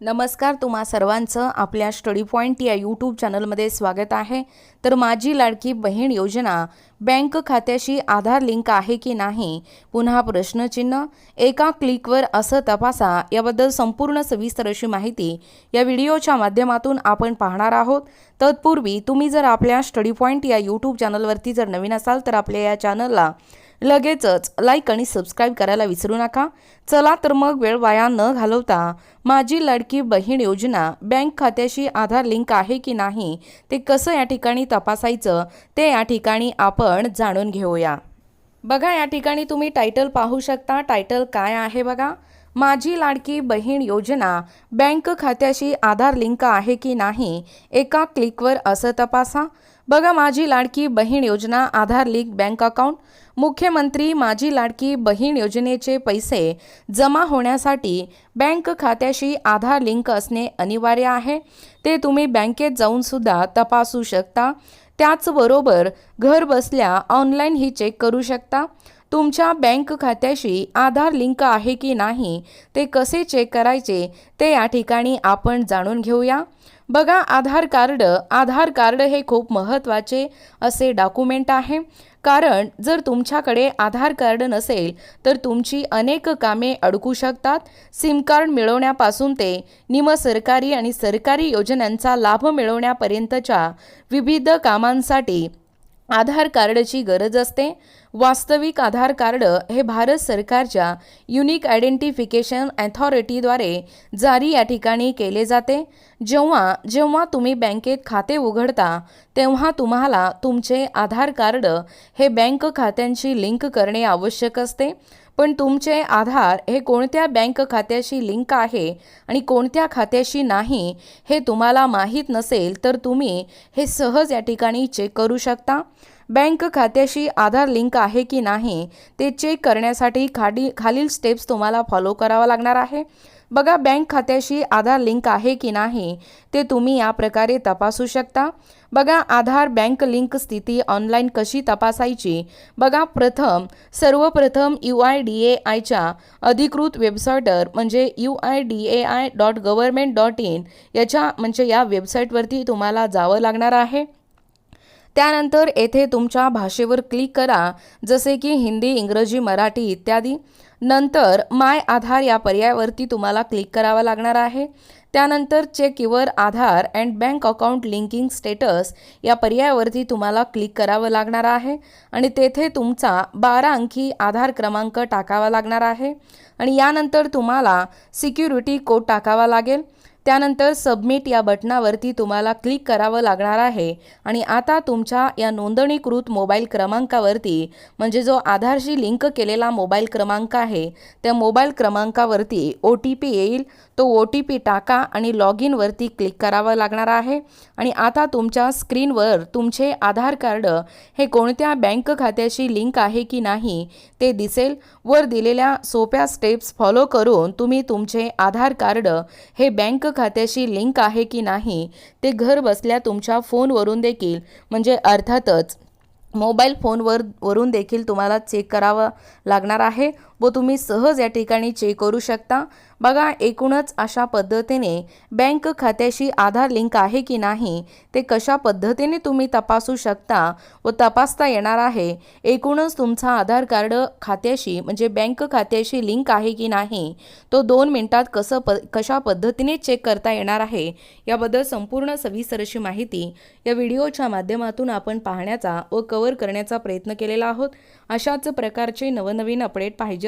नमस्कार तुम्हा सर्वांचं आपल्या स्टडी पॉईंट या यूट्यूब चॅनलमध्ये स्वागत आहे. तर माझी लाडकी बहीण योजना बँक खात्याशी आधार लिंक आहे की नाही? पुन्हा प्रश्नचिन्ह. एका क्लिकवर असं तपासा. याबद्दल संपूर्ण सविस्तर अशी माहिती या व्हिडिओच्या माध्यमातून आपण पाहणार आहोत. तत्पूर्वी तुम्ही जर आपल्या स्टडी पॉईंट या यूट्यूब चॅनलवरती जर नवीन असाल तर आपल्या या चॅनलला लगेचच लाईक आणि सबस्क्राईब करायला विसरू नका. चला तर मग वेळ वाया न घालवता माझी लाडकी बहीण योजना बँक खात्याशी आधार लिंक आहे की नाही ते कसं या ठिकाणी तपासायचं ते या ठिकाणी आपण जाणून घेऊया. बघा या ठिकाणी तुम्ही टायटल पाहू शकता. टायटल काय आहे बघा? माझी लाडकी बहीण योजना बँक खात्याशी आधार लिंक आहे की नाही एका क्लिकवर असं तपासा. बघा माझी लाडकी बहीण योजना आधार लिंक बँक अकाउंट. मुख्यमंत्री माझी लाडकी बहीण योजनेचे पैसे जमा होण्यासाठी बँक खात्याशी आधार लिंक असणे अनिवार्य आहे. ते तुम्ही बँकेत जाऊन सुद्धा तपासू शकता. त्याचबरोबर घर बसल्या ऑनलाईनही चेक करू शकता. तुमच्या बँक खात्याशी आधार लिंक आहे की नाही ते कसे चेक करायचे ते या ठिकाणी आपण जाणून घेऊया. बघा आधार कार्ड आधार कार्ड हे खूप महत्त्वाचे असे डॉक्युमेंट आहे. कारण जर तुमच्याकडे आधार कार्ड नसेल तर तुमची अनेक कामे अडकू शकतात. सिम कार्ड मिळवण्यापासून ते निमसरकारी आणि सरकारी योजनांचा लाभ मिळवण्यापर्यंतच्या विविध कामांसाठी आधार कार्डची गरज असते. वास्तविक आधार कार्ड हे भारत सरकारच्या युनिक आयडेंटिफिकेशन अथॉरिटीद्वारे जारी या ठिकाणी केले जाते. जेव्हा जेव्हा तुम्ही बँकेत खाते उघडता तेव्हा तुम्हाला तुमचे आधार कार्ड हे बँक खात्यांशी लिंक करणे आवश्यक असते. पण तुमचे आधार हे कोणत्या बँक खात्याशी लिंक आहे आणि कोणत्या खात्याशी नाही हे तुम्हाला माहीत नसेल तर तुम्ही हे सहज या ठिकाणी चेक करू शकता. बँक खात्याशी आधार लिंक आहे की नाही ते चेक करण्यासाठी खाली खालील स्टेप्स तुम्हाला फॉलो करावा लागणार आहे. बघा बँक खात्याशी आधार लिंक आहे की नाही ते तुम्ही या प्रकारे तपासू शकता. बघा आधार बँक लिंक स्थिती ऑनलाईन कशी तपासायची? बघा प्रथम सर्वप्रथम यू आय डी ए आयच्या अधिकृत वेबसाईटवर म्हणजे U I D A I dot government dot in याच्या म्हणजे या वेबसाईटवरती तुम्हाला जावं लागणार आहे. त्यानंतर येथे तुमच्या भाषेवर क्लिक करा जसे की हिंदी इंग्रजी मराठी इत्यादी. नंतर माय आधार या पर्यायावरती तुम्हाला क्लिक करावा लागणार आहे. त्यानंतर check your Aadhaar and bank account linking status या पर्यायावरती तुम्हाला क्लिक करावं लागणार आहे. आणि तेथे तुमचा बारा अंकी आधार क्रमांक टाकावा लागणार आहे. आणि यानंतर तुम्हाला सिक्युरिटी कोड टाकावा लागेल. त्यानंतर सबमिट या बटनावरती तुम्हाला क्लिक करावं लागणार आहे. आणि आता तुमच्या या नोंदणीकृत मोबाईल क्रमांकावरती म्हणजे जो आधारशी लिंक केलेला मोबाईल क्रमांक आहे त्या मोबाईल क्रमांकावरती ओ टी पी येईल. तो ओ टी पी टाका आणि लॉग इनवरती क्लिक करावं लागणार आहे. आणि आता तुमच्या स्क्रीनवर तुमचे आधार कार्ड हे कोणत्या बँक खात्याशी लिंक आहे की नाही ते दिसेल. वर दिलेल्या सोप्या स्टेप्स फॉलो करून तुम्ही तुमचे आधार कार्ड हे बँक खात्याशी लिंक आहे की नाही ते घर बसल्या तुमच्या फोनवरून देखील म्हणजे अर्थातच मोबाईल फोनवर वरून देखील तुम्हाला चेक करावं लागणार आहे. व तुम्ही सहज या ठिकाणी चेक करू शकता. बघा एकूणच अशा पद्धतीने बँक खात्याशी आधार लिंक आहे की नाही ते कशा पद्धतीने तुम्ही तपासू शकता व तपासता येणार आहे? एकूणच तुमचा आधार कार्ड खात्याशी म्हणजे बँक खात्याशी लिंक आहे की नाही तो दोन मिनटात कसं प कशा पद्धतीने चेक करता येणार आहे याबद्दल संपूर्ण सविस्तर अशी माहिती या व्हिडिओच्या माध्यमातून आपण पाहण्याचा व कवर करण्याचा प्रयत्न केलेला आहोत. अशाच प्रकारचे नवनवीन अपडेट पाहिजे